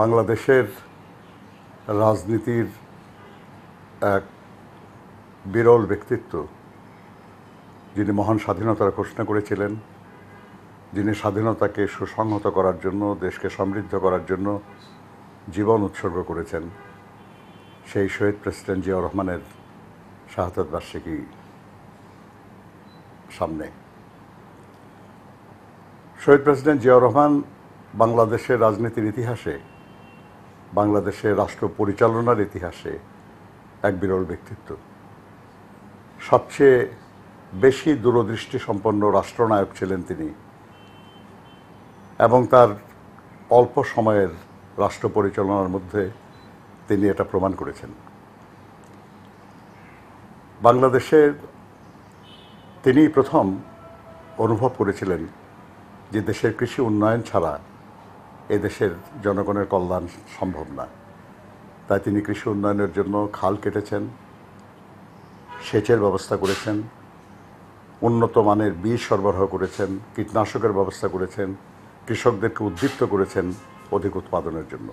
বাংলাদেশের রাজনীতির এক বিরল ব্যক্তিত্ব, যিনি মহান স্বাধীনতার ঘোষণা করেছিলেন, যিনি স্বাধীনতাকে সুসংহত করার জন্য, দেশকে সমৃদ্ধ করার জন্য জীবন উৎসর্গ করেছেন, সেই শহীদ প্রেসিডেন্ট জিয়াউর রহমানের শাহাদত বার্ষিকী সামনে। শহীদ প্রেসিডেন্ট জিয়াউর রহমান বাংলাদেশের রাজনীতির ইতিহাসে বাংলাদেশের রাষ্ট্র পরিচালনার ইতিহাসে এক বিরল ব্যক্তিত্ব। সবচেয়ে বেশি দূরদৃষ্টি সম্পন্ন রাষ্ট্রনায়ক ছিলেন তিনি এবং তার অল্প সময়ের রাষ্ট্র পরিচালনার মধ্যে তিনি এটা প্রমাণ করেছেন। বাংলাদেশের তিনি প্রথম অনুভব করেছিলেন যে দেশের কৃষি উন্নয়ন ছাড়া এ দেশের জনগণের কল্যাণ সম্ভব না। তাই তিনি কৃষি উন্নয়নের জন্য খাল কেটেছেন, সেচের ব্যবস্থা করেছেন, উন্নত মানের বীজ সরবরাহ করেছেন, কীটনাশকের ব্যবস্থা করেছেন, কৃষকদেরকে উদ্দীপ্ত করেছেন অধিক উৎপাদনের জন্য।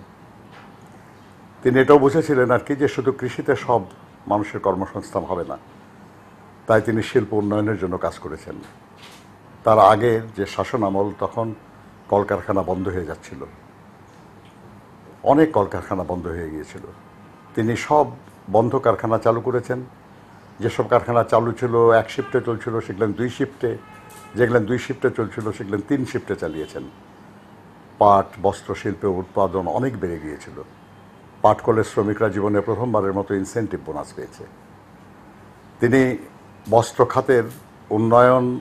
তিনি এটাও বুঝেছিলেন আর কি যে শুধু কৃষিতে সব মানুষের কর্মসংস্থান হবে না, তাই তিনি শিল্প উন্নয়নের জন্য কাজ করেছেন। তার আগের যে শাসন আমল, তখন কলকারখানা বন্ধ হয়ে যাচ্ছিল। অনেক কলকারখানা বন্ধ হয়ে গিয়েছিল। তিনি সব বন্ধ কারখানা চালু করেছেন। যেসব কারখানা চালু ছিল, এক শিফটে চলছিল, সেগুলো দুই শিফটে যেগুলো দুই শিফটে চলছিল, সেগুলো তিন শিফটে চালিয়েছেন। পাট, বস্ত্র শিল্পে উৎপাদন অনেক বেড়ে গিয়েছিল। পাট কলের শ্রমিকরা জীবনে প্রথমবারের মতো ইনসেন্টিভ বোনাস পেয়েছে। তিনি বস্ত্র খাতের উন্নয়ন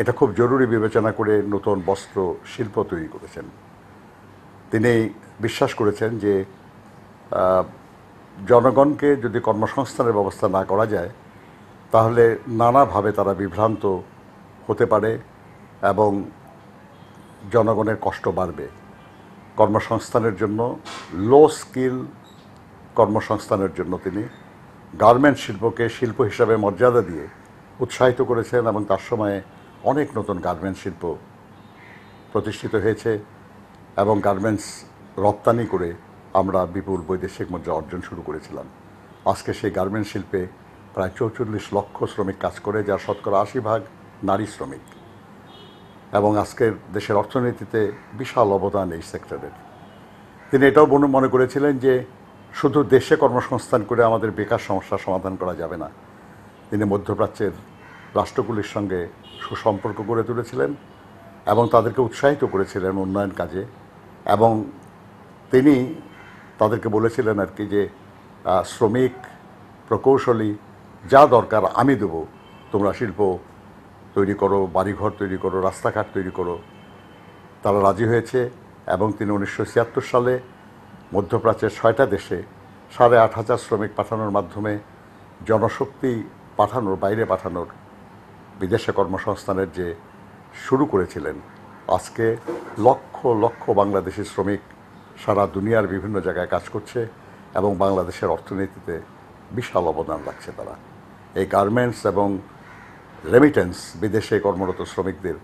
এটা খুব জরুরি বিবেচনা করে নতুন বস্ত্র শিল্প তৈরি করেছেন। তিনি বিশ্বাস করেছেন যে জনগণকে যদি কর্মসংস্থানের ব্যবস্থা না করা যায়, তাহলে নানাভাবে তারা বিভ্রান্ত হতে পারে এবং জনগণের কষ্ট বাড়বে। কর্মসংস্থানের জন্য লো স্কিল কর্মসংস্থানের জন্য তিনি গার্মেন্ট শিল্পকে শিল্প হিসাবে মর্যাদা দিয়ে উৎসাহিত করেছেন এবং তার সময়ে অনেক নতুন গার্মেন্ট শিল্প প্রতিষ্ঠিত হয়েছে এবং গার্মেন্টস রপ্তানি করে আমরা বিপুল বৈদেশিক মুদ্রা অর্জন শুরু করেছিলাম। আজকে সেই গার্মেন্ট শিল্পে প্রায় চৌচল্লিশ লক্ষ শ্রমিক কাজ করে, যার শতকরা আশি ভাগ নারী শ্রমিক। এবং আজকের দেশের অর্থনীতিতে বিশাল অবদান এই সেক্টরের তিনি এটাও মনে মনে করেছিলেন যে শুধু দেশে কর্মসংস্থান করে আমাদের বেকার সমস্যার সমাধান করা যাবে না। তিনি মধ্যপ্রাচ্যের রাষ্ট্রগুলির সঙ্গে সুসম্পর্ক গড়ে তুলেছিলেন এবং তাদেরকে উৎসাহিত করেছিলেন উন্নয়ন কাজে এবং তিনি তাদেরকে বলেছিলেন আর কি যে শ্রমিক প্রকৌশলী, যা দরকার আমি দেবো। তোমরা শিল্প তৈরি করো, বাড়িঘর তৈরি করো, রাস্তাঘাট তৈরি করো। তারা রাজি হয়েছে এবং তিনি উনিশশো ছিয়াত্তর সালে মধ্যপ্রাচ্যের ছয়টা দেশে সাড়ে আট হাজার শ্রমিক পাঠানোর মাধ্যমে জনশক্তি পাঠানোর, বাইরে পাঠানোর বিদেশে কর্মসংস্থানের যে শুরু করেছিলেন, আজকে লক্ষ লক্ষ বাংলাদেশি শ্রমিক সারা দুনিয়ার বিভিন্ন জায়গায় কাজ করছে এবং বাংলাদেশের অর্থনীতিতে বিশাল অবদান রাখছে তারা। এই গার্মেন্টস এবং রেমিটেন্স বিদেশে কর্মরত শ্রমিকদের,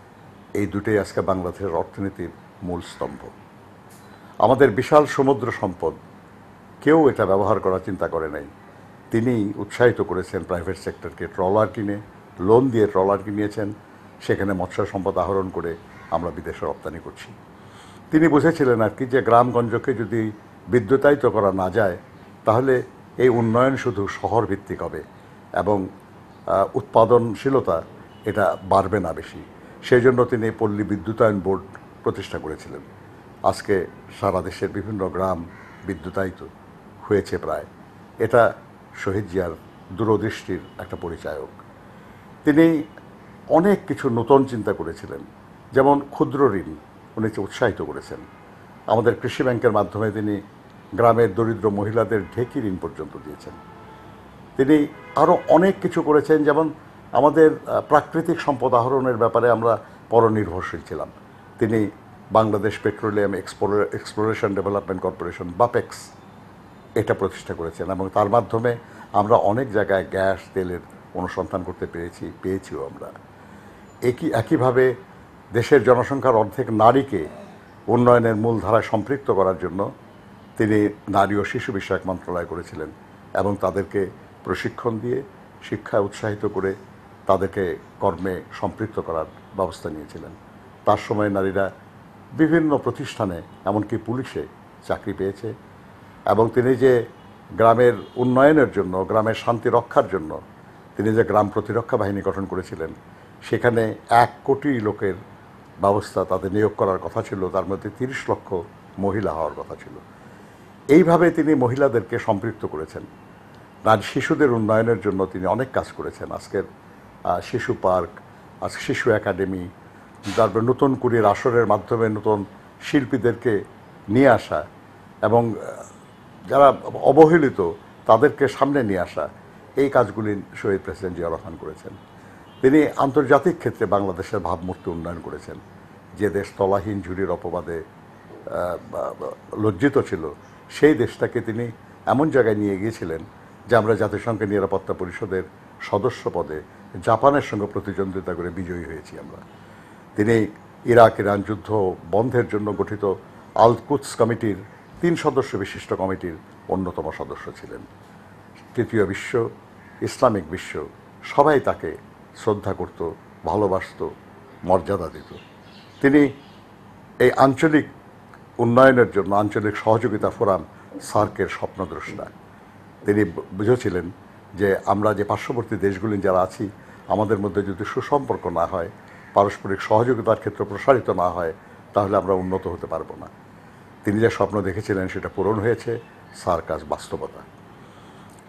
এই দুটোই আজকে বাংলাদেশের অর্থনীতির মূল স্তম্ভ। আমাদের বিশাল সমুদ্র সম্পদ, কেউ এটা ব্যবহার করার চিন্তা করে নাই। তিনি উৎসাহিত করেছেন প্রাইভেট সেক্টরকে ট্রলার কিনে লোন দিয়ে ট্রলার কিনিয়েছেন সেখানে মৎস্য সম্পদ আহরণ করে আমরা বিদেশে রপ্তানি করছি। তিনি বুঝেছিলেন আর কি যে গ্রামগঞ্জকে যদি বিদ্যুতায়িত করা না যায়, তাহলে এই উন্নয়ন শুধু শহর ভিত্তিক হবে এবং উৎপাদনশীলতা এটা বাড়বে না বেশি। সেই জন্য তিনি পল্লী বিদ্যুতায়ন বোর্ড প্রতিষ্ঠা করেছিলেন। আজকে সারা দেশের বিভিন্ন গ্রাম বিদ্যুতায়িত হয়েছে প্রায়। এটা শহীদ জিয়ার দূরদৃষ্টির একটা পরিচায়ক। তিনি অনেক কিছু নতুন চিন্তা করেছিলেন। যেমন ক্ষুদ্র ঋণ, উনি উৎসাহিত করেছেন। আমাদের কৃষি ব্যাংকের মাধ্যমে তিনি গ্রামের দরিদ্র মহিলাদের ঢেকি ঋণ পর্যন্ত দিয়েছেন। তিনি আরও অনেক কিছু করেছেন, যেমন আমাদের প্রাকৃতিক সম্পদ আহরণের ব্যাপারে আমরা পরনির্ভরশীল ছিলাম। তিনি Bangladesh petroleum exploration development corporation, BAPEX, এটা প্রতিষ্ঠা করেছেন এবং তার মাধ্যমে আমরা অনেক জায়গায় গ্যাস, তেলের অনুসন্ধান করতে পেরেছি, পেয়েছিও আমরা। একই, একইভাবে দেশের জনসংখ্যার অর্ধেক নারীকে উন্নয়নের মূল ধারায় সম্পৃক্ত করার জন্য তিনি নারী ও শিশু বিষয়ক মন্ত্রণালয় করেছিলেন এবং তাদেরকে প্রশিক্ষণ দিয়ে, শিক্ষায় উৎসাহিত করে তাদেরকে কর্মে সম্পৃক্ত করার ব্যবস্থা নিয়েছিলেন। তার সময় নারীরা বিভিন্ন প্রতিষ্ঠানে, এমনকি পুলিশে চাকরি পেয়েছে এবং তিনি যে গ্রামের উন্নয়নের জন্য, গ্রামের শান্তি রক্ষার জন্য তিনি যে গ্রাম প্রতিরক্ষা বাহিনী গঠন করেছিলেন, সেখানে এক কোটি লোকের ব্যবস্থা তাদের নিয়োগ করার কথা ছিল, তার মধ্যে তিরিশ লক্ষ মহিলা হওয়ার কথা ছিল। এইভাবে তিনি মহিলাদেরকে সম্পৃক্ত করেছেন। নারী শিশুদের উন্নয়নের জন্য তিনি অনেক কাজ করেছেন। আজকের শিশু পার্ক, আজকে শিশু একাডেমি, তারপর নতুন কুড়ির আসরের মাধ্যমে নতুন শিল্পীদেরকে নিয়ে আসা এবং যারা অবহেলিত তাদেরকে সামনে নিয়ে আসা এই কাজগুলি শহীদ প্রেসিডেন্ট জিয়া রহমান করেছেন। তিনি আন্তর্জাতিক ক্ষেত্রে বাংলাদেশের ভাবমূর্তি উন্নয়ন করেছেন। যে দেশ তলাহীন, ঝুড়ির অপবাদে লজ্জিত ছিল, সেই দেশটাকে তিনি এমন জায়গায় নিয়ে গিয়েছিলেন যে আমরা জাতিসংঘের নিরাপত্তা পরিষদের সদস্য পদে জাপানের সঙ্গে প্রতিদ্বন্দ্বিতা করে বিজয়ী হয়েছি আমরা। তিনি ইরাক, ইরান যুদ্ধ বন্ধের জন্য গঠিত আল কুৎস কমিটির তিন সদস্য বিশিষ্ট কমিটির অন্যতম সদস্য ছিলেন। তৃতীয় বিশ্ব, ইসলামিক বিশ্ব, সবাই তাকে শ্রদ্ধা করত, ভালোবাসত, মর্যাদা দিত। তিনি এই আঞ্চলিক উন্নয়নের জন্য, আঞ্চলিক সহযোগিতা ফোরাম সার্কের স্বপ্নদ্রষ্টা। তিনি বুঝেছিলেন যে আমরা যে পার্শ্ববর্তী দেশগুলি যারা আছি, আমাদের মধ্যে যদি সুসম্পর্ক না হয়, পারস্পরিক সহযোগিতার ক্ষেত্রে প্রসারিত না হয়, তাহলে আমরা উন্নত হতে পারব না। তিনি যে স্বপ্ন দেখেছিলেন, সেটা পূরণ হয়েছে, সার্কাস বাস্তবতা।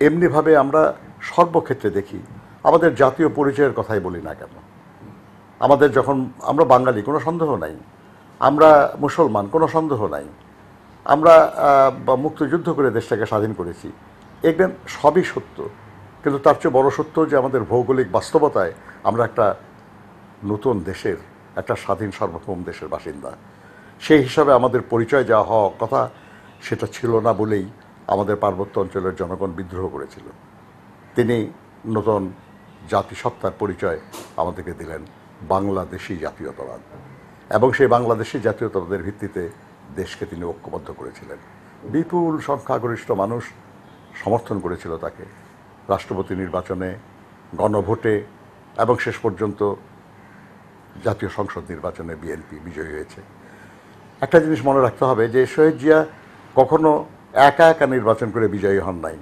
এমনিভাবে আমরা সর্বক্ষেত্রে দেখি, আমাদের জাতীয় পরিচয়ের কথাই বলি না কেন? আমাদের যখন আমরা বাঙালি, কোনো সন্দেহ নাই। আমরা মুসলমান, কোনো সন্দেহ নাই। আমরা মুক্তিযুদ্ধ করে দেশটাকে স্বাধীন করেছি। এগুলো সবই সত্য। কিন্তু তার চেয়ে বড় সত্য যে আমাদের ভৌগোলিক বাস্তবতায় আমরা একটা নতুন দেশের, একটা স্বাধীন সার্বভৌম দেশের বাসিন্দা। সেই হিসাবে আমাদের পরিচয় যা হওয়া কথা সেটা ছিল না বলেই আমাদের পার্বত্য অঞ্চলের জনগণ বিদ্রোহ করেছিল। তিনি নতুন জাতিসত্তার পরিচয় আমাদেরকে দিলেন, বাংলাদেশি জাতীয়তাবাদ। এবং সেই বাংলাদেশি জাতীয়তাবাদের ভিত্তিতে দেশকে তিনি ঐক্যবদ্ধ করেছিলেন। বিপুল সংখ্যাগরিষ্ঠ মানুষ সমর্থন করেছিল তাকে। রাষ্ট্রপতি নির্বাচনে, গণভোটে এবং শেষ পর্যন্ত জাতীয় সংসদ নির্বাচনে বিএনপি বিজয়ী হয়েছে। একটা জিনিস মনে রাখতে হবে যে শহীদ জিয়া কখনো একা একা নির্বাচন করে বিজয়ী হন নাই।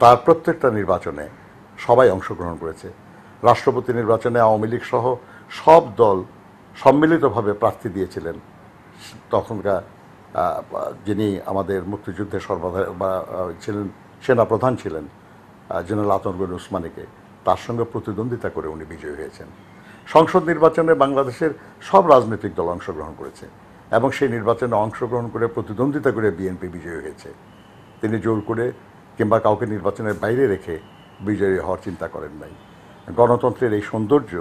তার প্রত্যেকটা নির্বাচনে সবাই অংশগ্রহণ করেছে। রাষ্ট্রপতি নির্বাচনে আওয়ামী লীগ সহ সব দল সম্মিলিতভাবে প্রার্থী দিয়েছিলেন। তখনকার যিনি আমাদের মুক্তিযুদ্ধের সর্বাধার বা ছিলেন, সেনাপ্রধান ছিলেন জেনারেল আতঙ্কুল উসমানীকে, তার সঙ্গে প্রতিদ্বন্দ্বিতা করে উনি বিজয়ী হয়েছেন। সংসদ নির্বাচনে বাংলাদেশের সব রাজনৈতিক দল অংশগ্রহণ করেছে। এবং সেই নির্বাচনে অংশগ্রহণ করে, প্রতিদ্বন্দ্বিতা করে বিএনপি বিজয়ী হয়েছে। তিনি জোর করে কিংবা কাউকে নির্বাচনের বাইরে রেখে বিজয়ী হওয়ার চিন্তা করেন নাই। গণতন্ত্রের এই সৌন্দর্য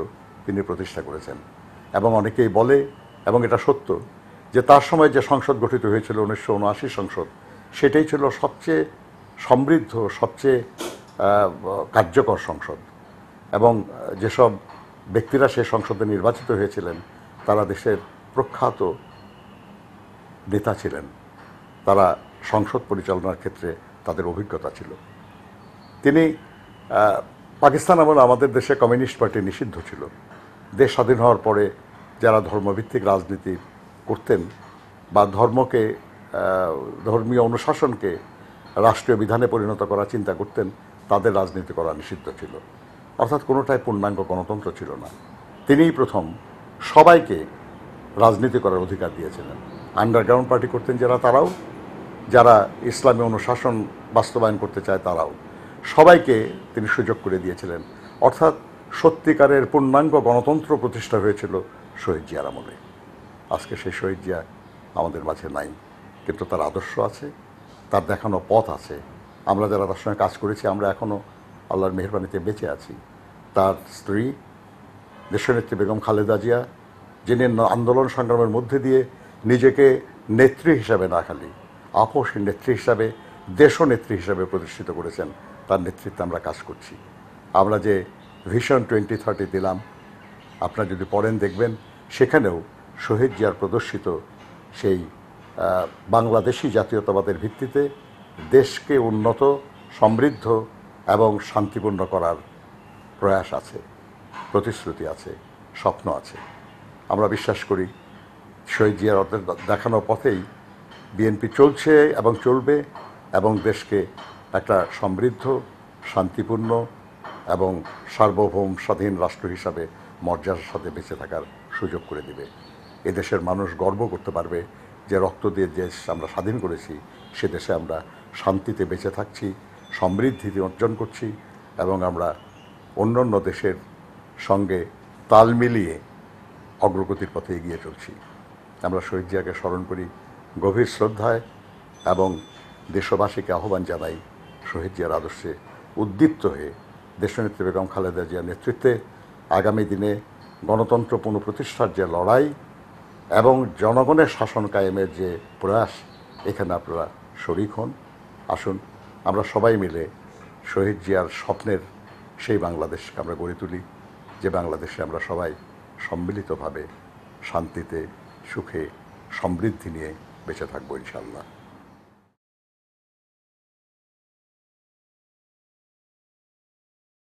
তিনি প্রতিষ্ঠা করেছেন। এবং অনেকেই বলে, এবং এটা সত্য, যে তার সময় যে সংসদ গঠিত হয়েছিল, উনিশশো উনআশি সংসদ, সেটাই ছিল সবচেয়ে সমৃদ্ধ, সবচেয়ে কার্যকর সংসদ। এবং যেসব ব্যক্তিরা সেই সংসদে নির্বাচিত হয়েছিলেন, তারা দেশের প্রখ্যাত নেতা ছিলেন। তারা সংসদ পরিচালনার ক্ষেত্রে তাদের অভিজ্ঞতা ছিল। তিনি পাকিস্তান আমলে আমাদের দেশে কমিউনিস্ট পার্টি নিষিদ্ধ ছিল। দেশ স্বাধীন হওয়ার পরে যারা ধর্মভিত্তিক রাজনীতি করতেন বা ধর্মকে ধর্মীয় অনুশাসনকে রাষ্ট্রীয় বিধানে পরিণত করার চিন্তা করতেন, তাদের রাজনীতি করা নিষিদ্ধ ছিল। অর্থাৎ কোনোটাই পূর্ণাঙ্গ গণতন্ত্র ছিল না। তিনিই প্রথম সবাইকে রাজনীতি করার অধিকার দিয়েছিলেন। আন্ডারগ্রাউন্ড পার্টি করতেন যারা, তারাও। যারা ইসলামী অনুশাসন বাস্তবায়ন করতে চায়, তারাও। সবাইকে তিনি সুযোগ করে দিয়েছিলেন। অর্থাৎ সত্যিকারের পূর্ণাঙ্গ গণতন্ত্র প্রতিষ্ঠা হয়েছিল শহীদ জিয়ার আমলে। আজকে সেই শহীদ জিয়া আমাদের মাঝে নাই, কিন্তু তার আদর্শ আছে, তার দেখানো পথ আছে। আমরা যারা তার সঙ্গে কাজ করেছি, আমরা এখনও আল্লাহর মেহরবানিতে বেঁচে আছি। তার স্ত্রী, দেশনেত্রী বেগম খালেদা জিয়া, যিনি আন্দোলন সংগ্রামের মধ্যে দিয়ে নিজেকে নেত্রী হিসাবে না খালি আপসী নেত্রী হিসাবে, দেশনেত্রী হিসাবে প্রতিষ্ঠিত করেছেন। তার নেতৃত্বে আমরা কাজ করছি। আমরা যে ভিশন টোয়েন্টি থার্টি দিলাম, আপনারা যদি পড়েন দেখবেন, সেখানেও শহীদ জিয়ার প্রদর্শিত সেই বাংলাদেশি জাতীয়তাবাদের ভিত্তিতে দেশকে উন্নত, সমৃদ্ধ এবং শান্তিপূর্ণ করার প্রয়াস আছে, প্রতিশ্রুতি আছে, স্বপ্ন আছে। আমরা বিশ্বাস করি শহীদ জিয়ার অর্ধেক দেখানো পথেই বিএনপি চলছে এবং চলবে এবং দেশকে একটা সমৃদ্ধ, শান্তিপূর্ণ এবং সার্বভৌম স্বাধীন রাষ্ট্র হিসাবে মর্যাদার সাথে বেঁচে থাকার সুযোগ করে দিবে। এদেশের মানুষ গর্ব করতে পারবে যে রক্ত দিয়ে দেশ আমরা স্বাধীন করেছি, সে দেশে আমরা শান্তিতে বেঁচে থাকছি, সমৃদ্ধিতে অর্জন করছি এবং আমরা অন্যান্য দেশের সঙ্গে তাল মিলিয়ে অগ্রগতির পথে এগিয়ে চলছি। আমরা শহীদ জিয়াকে স্মরণ করি গভীর শ্রদ্ধায় এবং দেশবাসীকে আহ্বান জানাই শহীদ জিয়ার আদর্শে উদ্দীপ্ত হয়ে দেশনেত্রী বেগম খালেদা জিয়ার নেতৃত্বে আগামী দিনে গণতন্ত্র পুনঃপ্রতিষ্ঠার যে লড়াই এবং জনগণের শাসন কায়েমের যে প্রয়াস, এখানে আপনারা শরিক হন। আসুন, আমরা সবাই মিলে শহীদ জিয়ার স্বপ্নের সেই বাংলাদেশকে আমরা গড়ে তুলি, যে বাংলাদেশে আমরা সবাই সম্মিলিতভাবে শান্তিতে সুখে সমৃদ্ধি নিয়ে বেঁচে থাকব ইনশাল্লাহ